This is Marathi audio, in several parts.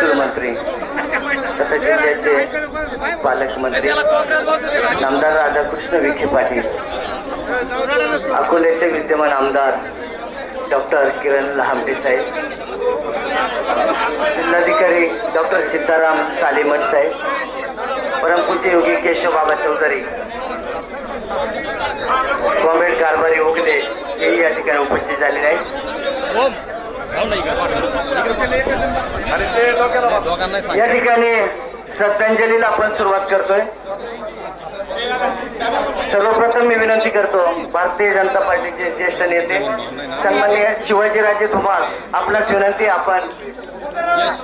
जिल्ह्याचे पूर्व महसूल मंत्री तथा जिल्ह्याचे पालकमंत्री आमदार राधाकृष्ण विखे पाटील अकोल्याचे विद्यमान आमदार डॉक्टर किरण लहामटे साहेब जिल्हाधिकारी डॉक्टर सीताराम सालेमठ साहेब परमपूज्य योगी केशव बाबा चौधरी कॉम्रेड कारभारी ओगदे हेही या ठिकाणी उपस्थित झालेले आहेत. या ठिकाणी श्रद्धांजलीला आपण सुरुवात करतोय. सर्वप्रथम मी विनंती करतो भारतीय जनता पार्टीचे ज्येष्ठ नेते सन्माननीय शिवाजीराजे धुमाळ आपणास विनंती आपण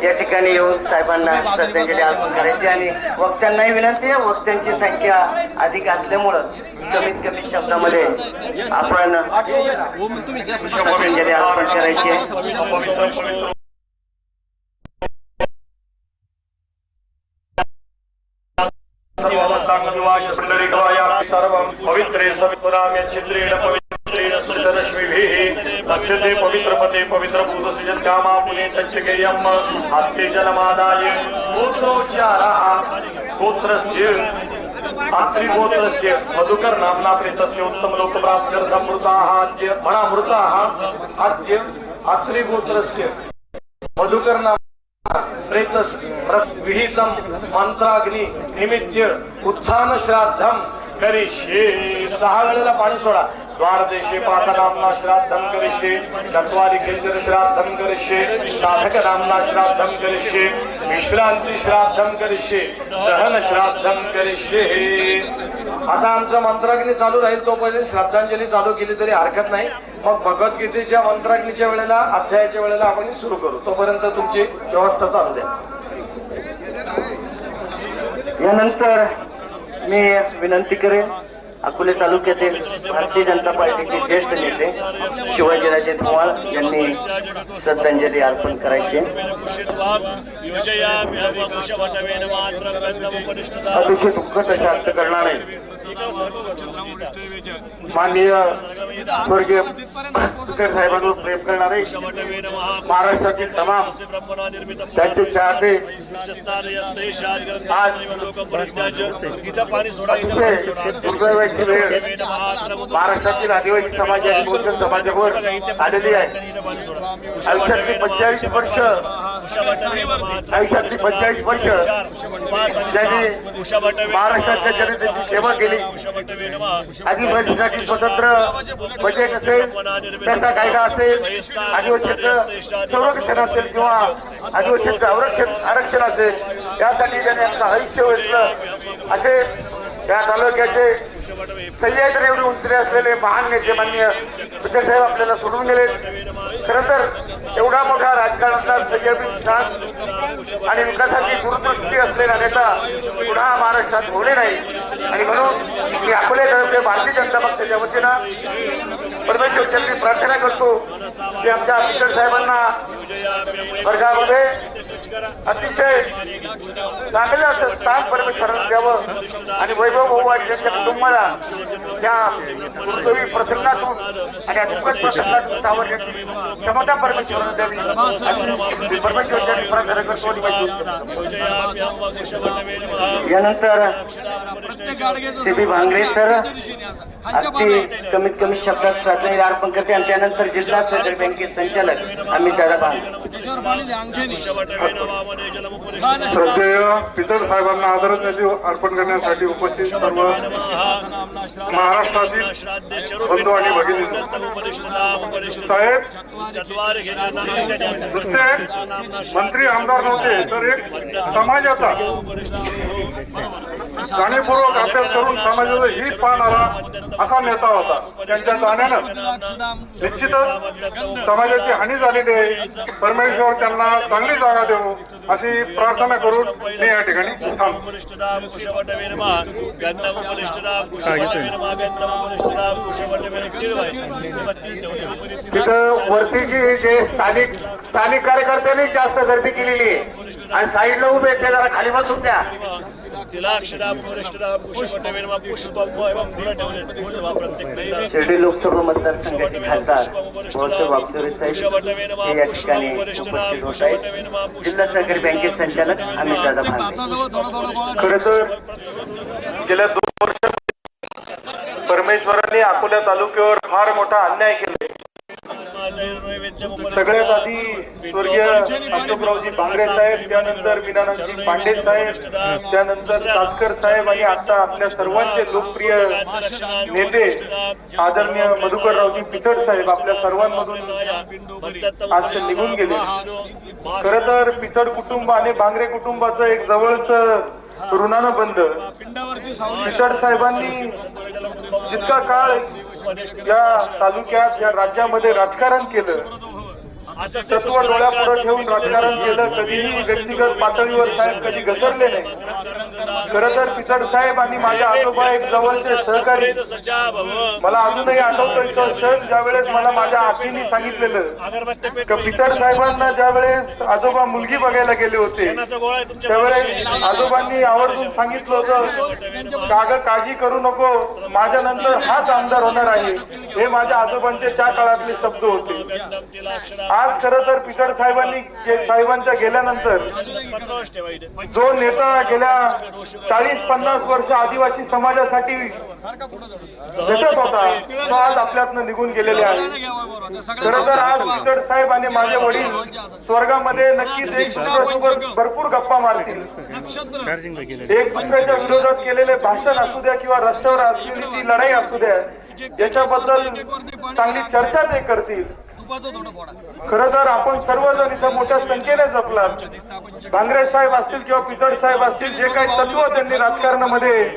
या ठिकाणी येऊन साहेबांना श्रद्धांजली अर्पण करायची आणि वक्त्यांनाही विनंती आहे वक्त्यांची संख्या अधिक असल्यामुळं कमीत कमी शब्दामध्ये आपण श्रद्धांजली अर्पण करायची आहे. सर्वं पवित्रे सवितुराम्य छिद्रेण पवित्रेण सुरश्मिभिः लक्ष्यते पवित्रपते पवित्रभूतसृजन् कामा हस्ते जलमादाय गोत्रोच्चारः गोत्रस्य मधुकर नाम्ना प्रेतस्य उत्तमलोकप्रास्कर्धमृताः अद्य मणामृताः अद्य अत्रिगोत्रस्य मधुकर नाम प्रेतस विहितं मन्त्राग्नि निमित्य उत्थान श्राद्धम सहा वेळेला पाणी सोडा. द्वारदेशे पाठ नामना श्राद्धम करिष्ये चत्वारी केंद्र श्राद्धम करिष्ये साधक नामना श्राद्धम करिष्ये विश्रांती श्राद्धम करिष्ये दहन श्राद्धम करिष्ये. आता आमचं मंत्राग्नी चालू राहील तो पहिले श्रद्धांजली चालू केली तरी हरकत नाही. मग भगवद्गीतेच्या मंत्राग्नीच्या वेळेला अध्यायाच्या वेळेला आपण सुरू करू. तोपर्यंत तुमची व्यवस्था चालू द्या. यानंतर मी विनंती करेन अकोले तालुक्यातील भारतीय जनता पार्टीचे ज्येष्ठ नेते शिवाजीराजे धुमाळ यांनी श्रद्धांजली अर्पण करायची. अतिशय दुःखद अशा अर्थ आहे. माननीय स्वर्गीय साहेबांवर प्रेम करणारे महाराष्ट्रातील तमाम त्यांचे चाहते दुर्दैवाची वेळ महाराष्ट्रातील आदिवासी समाज आणि बहुजन समाजावर आलेली आहे. आयुष्यातली पंचेचाळीस वर्ष आयुष्यातली पंचेचाळीस वर्ष ज्यांनी महाराष्ट्राच्या जनतेची सेवा केली आदिवासीसाठी स्वतंत्र बजेट असेल त्याचा कायदा असेल आदिवासीचं संरक्षण असेल किंवा आदिवासीचं आरक्षण असेल यासाठी त्यांनी आपलं आयुष्य वेचलं असे या तालुक्याचे सह्याद्री एवढे उंचले असलेले महान नेते मान्य साहेब आपल्याला सोडून गेले. खर तर एवढा मोठा राजकारणातला सह्याद्री स्थान आणि विकासाची दूरदृष्टी असलेला नेता पुन्हा महाराष्ट्रात होणे नाही. आणि म्हणून मी अकोले तालुके भारतीय जनता पक्षाच्या वतीनं परमेश्वरचरणी प्रार्थना करतो. की आमच्या आंबेडकर साहेबांना वर्गामध्ये अतिशय चांगलं असं स्थान परमेश्वरानं द्यावं आणि वैभव भाऊ आणि कुटुंबाला त्या दुर्दैवी प्रसंगातून आणि या दुःखद प्रसंगातून सावरण्याची क्षमता परमेश्वरानं द्यावी. आणि परमेश्वरच्या परमेश्वराची प्रार्थना करतो आणि माझी यानंतर सीबी भांगरे सर अगदी कमीत कमी शब्दात श्रद्धांजली अर्पण करते आणि त्यानंतर जिल्हा सहकारी बँकेचे संचालक अमित दादा श्रद्धेय पितर साहेबांना आदरांजली अर्पण करण्यासाठी उपस्थित सर्व महाराष्ट्रातील बंधू आणि भगिनी साहेब नुसते मंत्री आमदार नव्हते तर एक समाजाचा जाणीवपूर्वक अभ्यास करून समाजाचं हित पाहणारा असा नेता होता. त्यांच्या जाण्यानं निश्चितच समाजाची हानी झालेली आहे परमेश्वर त्यांना चांगली जागा देऊ अशी प्रार्थना करून मी या ठिकाणी थांबतो. तिथं वरती जी जे स्थानिक स्थानिक कार्यकर्त्यांनी जास्त गर्दी केलेली आहे आणि साईडला उभे ते जरा खाली बसून द्या शिर्डी लोकसभा मतदारसंघाचे खासदार हे या ठिकाणी उपस्थित होत आहेत जिल्हा सहकारी बँकेचे संचालक अमित दादा खर तर गेल्या दोन वर्षात परमेश्वरांनी अकोला तालुक्यावर फार मोठा अन्याय केले सगळ्यात आधी स्वर्गीय अशोकरावजी बांगरे साहेब त्यानंतर विनानाथजी पांडे साहेब त्यानंतर तासकर साहेब आणि आता आपल्या सर्वांचे लोकप्रिय नेते आदरणीय मधुकररावजी पिचड साहेब आपल्या सर्वांमधून आज ते निघून गेले. खर तर पिचड कुटुंब आणि बांगरे कुटुंबाचं एक जवळच ऋणानं बंद. पिचड साहेबांनी जितका काळ या तालुक्यात या राज्यामध्ये राजकारण केलं तत्व डोळ्यापुढे ठेवून राजकारण केलं कधीही व्यक्तिगत पातळीवर साहेब कधी घसरले नाही. खर तर पिचड साहेब आणि माझ्या आजोबा एक जवळचे सहकारी. मला अजूनही आठवतोय तो क्षण ज्यावेळेस मला माझ्या आजीने सांगितलेलं. का पिचड साहेबांना ज्यावेळेस आजोबा मुलगी बघायला गेले होते त्यावेळेस आजोबांनी आवर्जून सांगितलं होतं काग काळजी करू नको माझ्या नंतर हाच आमदार होणार आहे. हे माझ्या आजोबांचे त्या काळातले शब्द होते. आज खरं तर पिचड साहेबांनी साहेबांच्या गेल्यानंतर जो नेता गेल्या चाळीस पन्नास वर्ष आदिवासी समाजासाठी झटत होता तो आज आपल्यातनं निघून गेलेले आहे. खरं तर आज पिचड साहेब आणि माझे वडील स्वर्गामध्ये नक्कीच एक दुसऱ्यासोबत भरपूर गप्पा मारतील. एक दुसऱ्याच्या विरोधात केलेले भाषण असू द्या किंवा रस्त्यावर असलेली ती लढाई असू द्या याच्याबद्दल चांगली चर्चा ते करतील. खरं तर आपण सर्वजण इथं मोठ्या संख्येने जपलात. भांगरे साहेब असतील किंवा पिचड साहेब असतील जे काही तत्व त्यांनी राजकारणामध्ये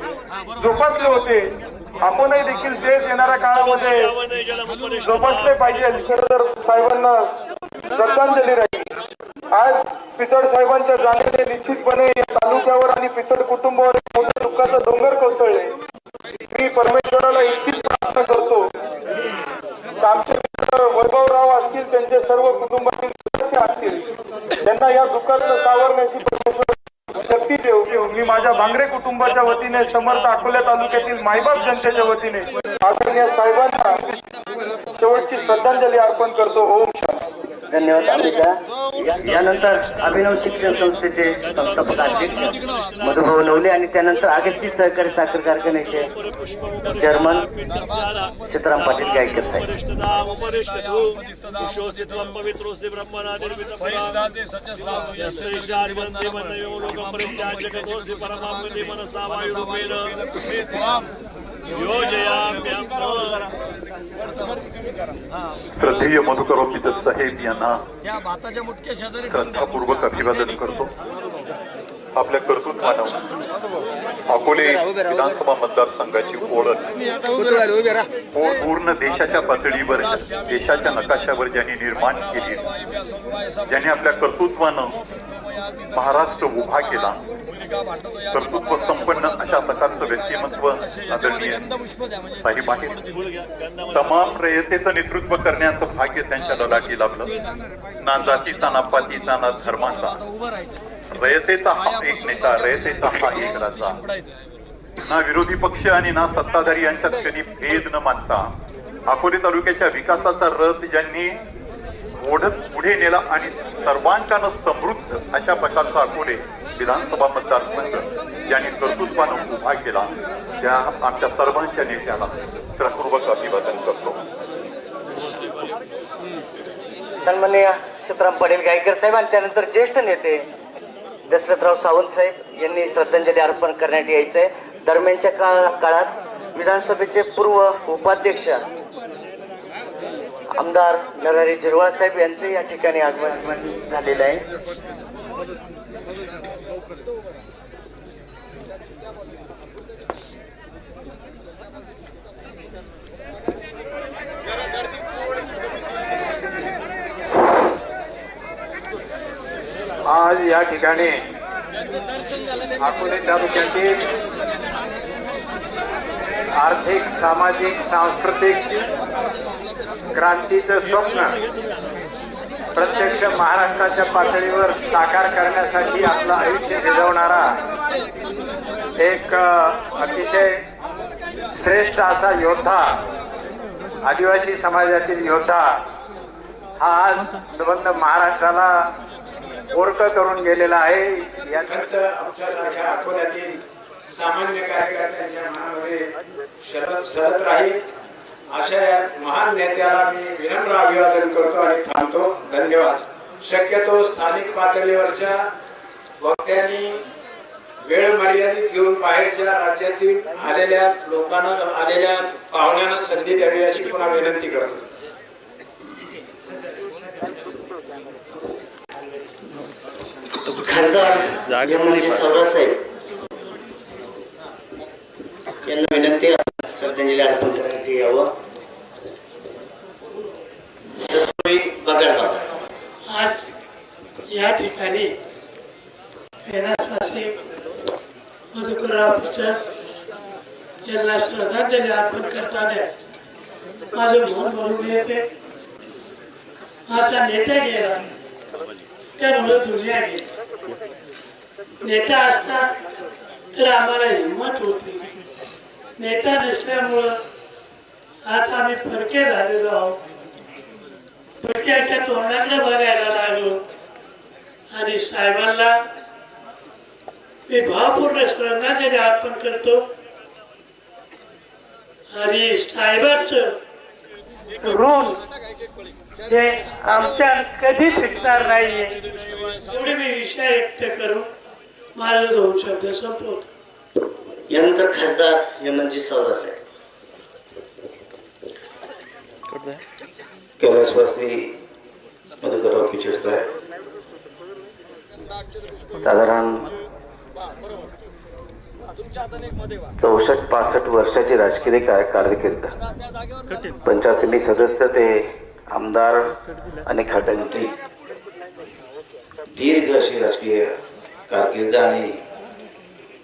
जोपासले होते आपणही देखील तेच येणाऱ्या काळामध्ये जोपासले पाहिजे. खरं तर साहेबांना श्रद्धांजली राहील. आज पिचड साहेबांच्या जाण्याने निश्चितपणे या तालुक्यावर आणि पिचड कुटुंबावर एक मोठं दुःखाचा डोंगर कोसळले. मी परमेश्वराला इतकीच प्रार्थना करतो. आमचे मित्र वैभवराव असतील त्यांचे सर्व कुटुंबातील सदस्य असतील त्यांना या दुःखातनं सावरण्याची परमेश्वर शक्ती देऊ. मी माझ्या भांगरे कुटुंबाच्या वतीने समर्थ अकोला तालुक्यातील मायबाप जनतेच्या वतीने आदरणीय साहेबांना शेवटची श्रद्धांजली अर्पण करतो. ओम शांती. धन्यवाद अमिता यानंतर अभिनव शिक्षण संस्थेचे संस्थापक अध्यक्ष मधुभाऊ नवले आणि त्यानंतर आगस्ती सहकारी साखर कारखान्याचे चेअरमन सीताराम पाटील गायकर साहेब. श्रद्धेय मधुकराव पिचत साहेब यांना श्रद्धापूर्वक अभिवादन करतो. आपल्या कर्तृत्वानं अकोले विधानसभा मतदारसंघाची ओळख. पूर्ण देशाच्या पातळीवर देशाच्या नकाशावर ज्यांनी निर्माण केली ज्यांनी आपल्या कर्तृत्वानं महाराष्ट्र उभा केला कर्तृत्व संपन्न अशा प्रकारचं व्यक्तिमत्व आदरणीय साहेब आहे तमाम रयतेचं नेतृत्व करण्याचं भाग्य त्यांच्या ललाटी लाभलं. ना जातीचा ना पातीचा ना धर्माचा. रयतेचा हा एक नेता रयतेचा हा एक राजा. ना विरोधी पक्ष आणि ना सत्ताधारी यांच्यात कधी भेद न मानता. अकोले तालुक्याच्या विकासाचा रथ ज्यांनी ओढत पुढे नेला आणि सर्वांच्यानं समृद्ध अशा प्रकारचा अकोले विधानसभा मतदारसंघ ज्यांनी कर्तृत्वानं उभा केला त्या आमच्या सर्वांच्या नेत्याला श्रपूर्वक अभिवादन करतो. सन्माननीय सीताराम पाटील गायकर साहेब आणि त्यानंतर ज्येष्ठ नेते दशरथराव सावंत साहेब यांनी श्रद्धांजली अर्पण करण्यात यायचंय. दरम्यानच्या काळात विधानसभेचे पूर्व उपाध्यक्ष आमदार नरहरी झिरवाळ साहेब यांचे या ठिकाणी आगमन झालेलं आहे. आज या ठिकाणी अकोले तालुक्यातील आर्थिक सामाजिक सांस्कृतिक क्रांतीचं स्वप्न प्रत्यक्ष महाराष्ट्राच्या पातळीवर साकार करण्यासाठी आपलं आयुष्य भिजवणारा एक अतिशय श्रेष्ठ असा योद्धा आदिवासी समाजातील योद्धा हा आज संबंध महाराष्ट्राला ओळख करून गेलेला आहे. याचा आमच्यासारख्या अकोल्यातील सामान्य कार्यकर्त्यांच्या मनामध्ये शरद सरत राहील. अशा या महान नेत्याला मी विनम्र अभिवादन करतो आणि थांबतो. धन्यवाद. शक्यतो स्थानिक पातळीवरच्या वक्त्यांनी वेळ मर्यादित घेऊन बाहेरच्या राज्यातील आलेल्या लोकांना आलेल्या पाहुण्यांना संधी द्यावी अशी पुन्हा विनंती करतो. खासदार यांना विनंती आहे, श्रद्धांजली अर्पण करण्यासाठी यावं. तत्पूर्वी आज या ठिकाणी कैलासवासी मधुकरराव यांना श्रद्धांजली अर्पण करताना माझं मन भरून येते माझा नेता गेला. त्यामुळे दुनिया गेली. नेता असता तर आम्हाला हिंमत होती. नेता नसल्यामुळं आज आम्ही फरके झालेलो आहोत. फडक्याच्या तोंडातलं बघायला लागलो. आणि साहेबांना मी भावपूर्ण श्रद्धांजली अर्पण करतो. आणि साहेबांच ऋण हे आमच्या कधी फिटणार नाहीये. एवढे मी विषय व्यक्त करून माझे दोन शब्द संपवतो. यानंतर खासदार सहज आहे कैलासवासी मधुकरराव पिचड साहेब साधारण चौसष्ट पासष्ट वर्षाची राजकीय काय कारकीर्द. पंचायतीने सदस्य ते आमदार आणि खात्यांची दीर्घ अशी राजकीय कारकिर्द आणि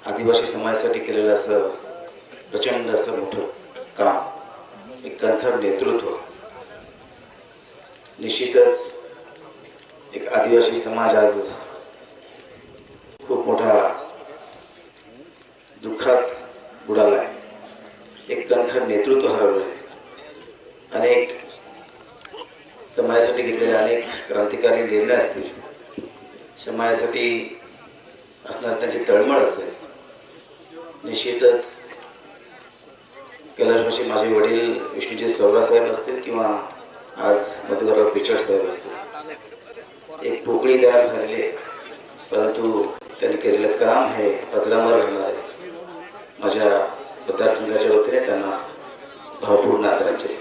आदिवासी समाजासाठी केलेलं असं प्रचंड असं मोठं काम. एक कंथर नेतृत्व. निश्चितच एक आदिवासी समाज आज खूप मोठा दुःखात बुडाला आहे. एक कणखर नेतृत्व हरवलं आहे. अनेक समाजासाठी घेतलेले अनेक क्रांतिकारी निर्णय असतील. समाजासाठी असणार त्यांची तळमळ असेल. निश्चितच कैलाशवाशी माझे वडील विष्णूजी सवरा साहेब असतील किंवा आज मधुकरराव पिचड साहेब असतील. एक पोकळी तयार झालेली आहे. परंतु त्यांनी केलेलं काम हे अजरामर राहणार आहे. माझ्या मतदारसंघाच्या वतीने त्यांना भावपूर्ण आदरांजली.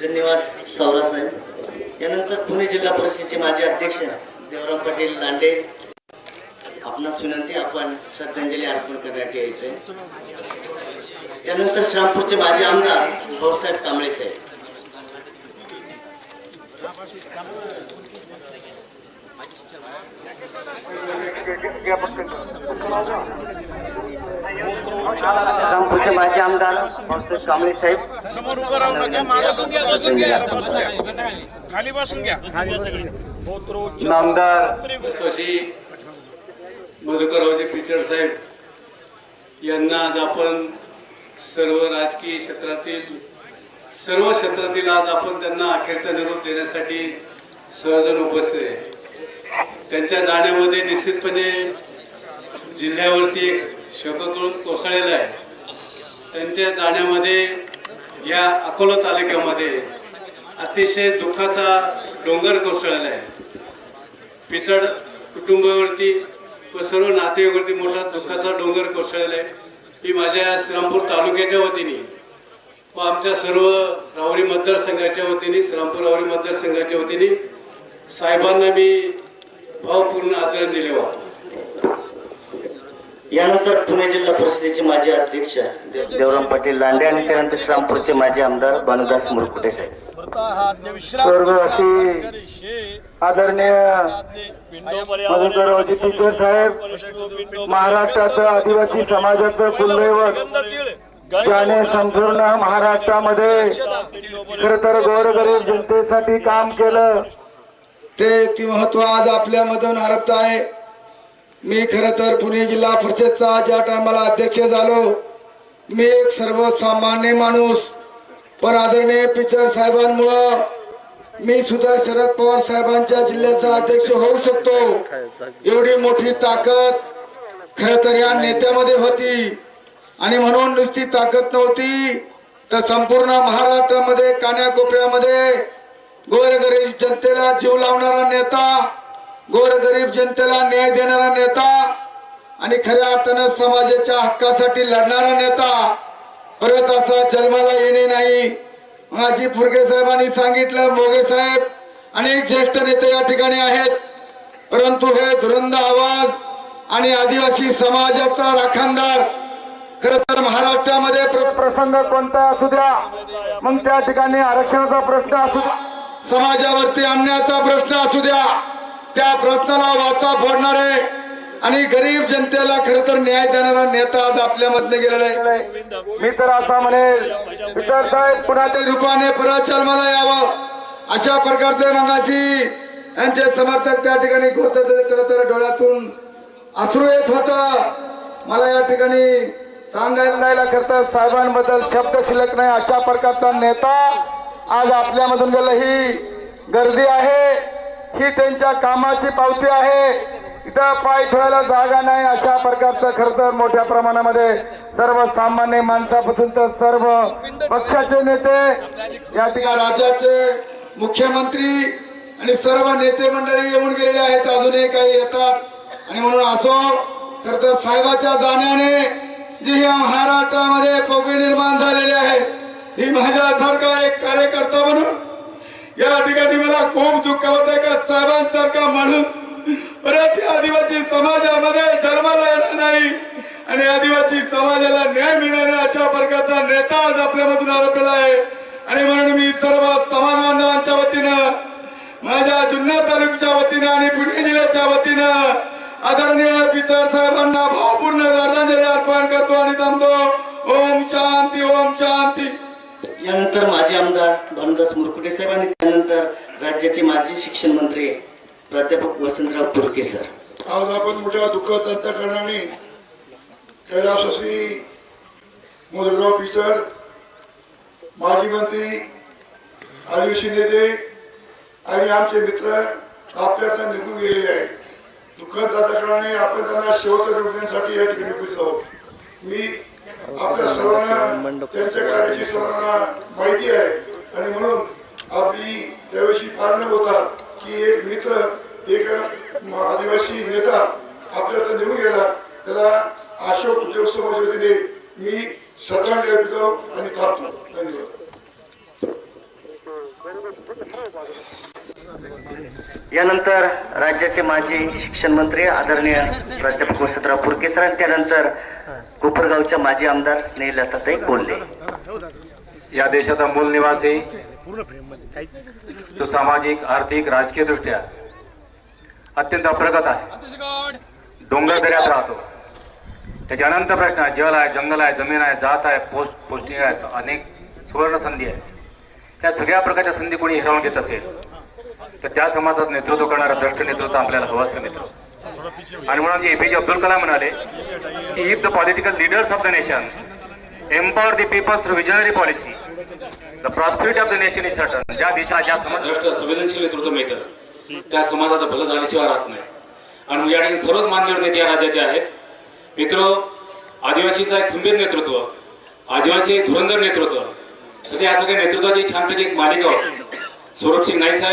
धन्यवाद सौरा साहेब. यानंतर पुणे जिल्हा परिषदेचे माजी अध्यक्ष देवराव पाटील लांडे. आपणास विनंती आपण श्रद्धांजली अर्पण करण्यात यायचंय. त्यानंतर श्रामपूरचे माजी आमदार भाऊसाहेब कांबळे साहेब. माजी आमदार भाऊसाहेब कांबळे साहेब. समोर उभं राहू नका मागं बसून बसून घ्या बसून घ्या खाली बसून घ्या. नामदार स्वशी मधुकररावजी पिचड साहेब यांना आज आपण सर्व राजकीय क्षेत्रातील सर्व क्षेत्रातील आज आपण त्यांना अखेरचा निरोप देण्यासाठी सहजण उपस्थित आहे. त्यांच्या जाण्यामध्ये निश्चितपणे जिल्ह्यावरती एक शोककळून कोसळलेला आहे. त्यांच्या जाण्यामध्ये या अकोला तालुक्यामध्ये अतिशय दुःखाचा डोंगर कोसळलेला आहे. पिचड कुटुंबावरती व सर्व नातेवरती मोठा दुःखाचा डोंगर कोसळलेला आहे. मी माझ्या श्रीरामपूर तालुक्याच्या वतीने व आमच्या सर्व राहुरी मतदारसंघाच्या वतीने श्रीरामपूर राहुरी मतदारसंघाच्या वतीने साहेबांना मी भावपूर्ण आदरांजली वाहतो. यानंतर पुणे जिल्हा परिषदेचे माजी अध्यक्ष देवराम पाटील लांडे आणि त्यानंतर श्रामपूरचे माजी आमदार भानुदास मुरकुटे साहेब. स्वर्गवासी आदरणीय मधुकररावजी साहेब महाराष्ट्राचं आदिवासी समाजाचं कुलदैवत ज्याने संपूर्ण महाराष्ट्रामध्ये. खर तर गोरगरीब जनतेसाठी काम केलं. ते महत्त्व आज आपल्यामधून हरपत आहे. मी खर तर पुणे जिल्हा परिषदचा ज्या टायमाला अध्यक्ष झालो मी एक सर्वसामान्य माणूस. पण आदरणीय पिचर साहेबांमुळं मी सुद्धा शरद पवार साहेबांच्या जिल्ह्याचा अध्यक्ष होऊ शकतो. एवढी मोठी ताकद खर तर या नेत्यामध्ये होती. आणि म्हणून नुसती ताकद नव्हती तर संपूर्ण महाराष्ट्रामध्ये कान्याकोपऱ्यामध्ये गोरगरीब जनतेला जीव लावणारा नेता गोरगरीब जनतेला न्याय देणारा नेता आणि खऱ्या अर्थानं समाजाच्या हक्कासाठी लढणारा नेता परत असा जन्माला येणे नाही. माझी फुरगे साहेबांनी सांगितलं मोगे साहेब अनेक ज्येष्ठ नेते या ठिकाणी आहेत परंतु हे धुरंद आवाज आणि आदिवासी समाजाचा राखणदार खर तर महाराष्ट्रामध्ये प्र- प्रसंग कोणता असू द्या? मग त्या ठिकाणी आरक्षणाचा प्रश्न असू द्या. समाजावरती आणण्याचा प्रश्न असू द्या. त्या प्रश्नाला वाचा फोडणारे आणि गरीब जनतेला खर तर न्याय देणारा नेता आज आपल्यामधनं गेलेला आहे. मी तर असा म्हणेल साहेब पुण्यातील रूपाने परत जन्माला यावं. अशा प्रकारचे मगाशी यांचे समर्थक त्या ठिकाणी खर तर डोळ्यातून. अश्रू येत होत. मला या ठिकाणी सांगायला करतात साहेबांबद्दल शब्द शिल्लक नाही अशा प्रकारचा नेता आज आपल्यामधून गेलं. ही गर्दी आहे ही त्यांच्या कामाची पावती आहे. इथं पाय ठेवायला जागा नाही अशा प्रकारचं खर्च तर मोठ्या प्रमाणामध्ये सर्व सामान्य माणसापासून तर सर्व पक्षाचे नेते या ठिकाणी राज्याचे मुख्यमंत्री आणि सर्व नेते मंडळी येऊन गेलेले आहेत अजूनही काही येतात. आणि म्हणून असो तर साहेबाच्या जाण्याने जी ह्या महाराष्ट्रामध्ये पोकळी निर्माण झालेली आहे ही माझ्यासारखा एक कार्यकर्ता म्हणून या ठिकाणी मला खूप दुःख होत आहे का साहेबांसारखा म्हणून परत आदिवासी समाजामध्ये जन्माला येणार नाही आणि आदिवासी समाजाला न्याय मिळणार अशा प्रकारचा नेता आज आपल्यामधून आरोपलेला आहे. आणि म्हणून मी सर्व समाज बांधवांच्या वतीनं माझ्या जुन्नर तालुक्याच्या वतीनं आणि पुणे जिल्ह्याच्या वतीनं आदरणीय पितर साहेबांना भावपूर्ण श्रद्धांजली अर्पण करतो आणि थांबतो. ओम शांती ओम शांती. यानंतर माजी आमदार भानुदास मुरकुटे साहेब आणि त्यानंतर राज्याचे माजी शिक्षण मंत्री प्राध्यापक वसंतराव पुरके सर. आज आपण मोठ्या दुःखात अंतकरणाने कैलासवासी मोदकराव पिचड माजी मंत्री आदिवासी नेते आणि आमचे मित्र आपल्यातनं निघून गेलेले आहेत. दुःखात अंतकरणाने आपण त्यांना शेवटच्या निवडण्यासाठी या ठिकाणी उपस्थित आहोत. मी आपल्या सर्वांना त्यांच्या कार्याची सर्वांना माहिती आहे. आणि म्हणून आपली त्यावेळी फार न होता की एक मित्र एक आदिवासी नेता आपल्याला निघून गेला. त्याला अशोक उद्योग समाज वतीने मी श्रद्धांजली अर्पितो आणि थांबतो. धन्यवाद. यानंतर राज्याचे माजी शिक्षण मंत्री आदरणीय प्राध्यापक वसंतराव पुरके सर आणि त्यानंतर कोपरगावच्या माजी आमदार स्नेहलताताई कोल्हे या देशाचा मूल निवासी तो सामाजिक आर्थिक राजकीय दृष्ट्या अत्यंत अप्रगत आहे. डोंगर दऱ्यात राहतो. त्याचे अनंत प्रश्न आहे जल आहे जंगल आहे जमीन आहे जात आहे पोस्ट पोस्टिंग आहे अनेक सुवर्ण संधी आहे या सगळ्या प्रकारच्या संधी कोणी हिरावून घेत असेल तर त्या समाजात नेतृत्व करणारं द्रष्ट नेतृत्व आपल्याला हवं असतं मित्र. आणि म्हणून जे एपीजे अब्दुल कलाम म्हणाले की if the political leaders of the nation empower the people through visionary policy the prosperity of the nation is certain ज्या देशाला ज्या समाज संवेदनशील नेतृत्व मिळतं त्या समाजाचं भलं झाल्याशिवाय राहत नाही. आणि या ठिकाणी सर्वच मान्यवर नेते या राज्याचे आहेत. मित्र आदिवासीचं एक खंबीर नेतृत्व आदिवासी धुरंधर नेतृत्व सध्या या सगळ्या नेतृत्वाची छानपैकी एक मालिका होती. सौरभ सिंग नाईक साहेब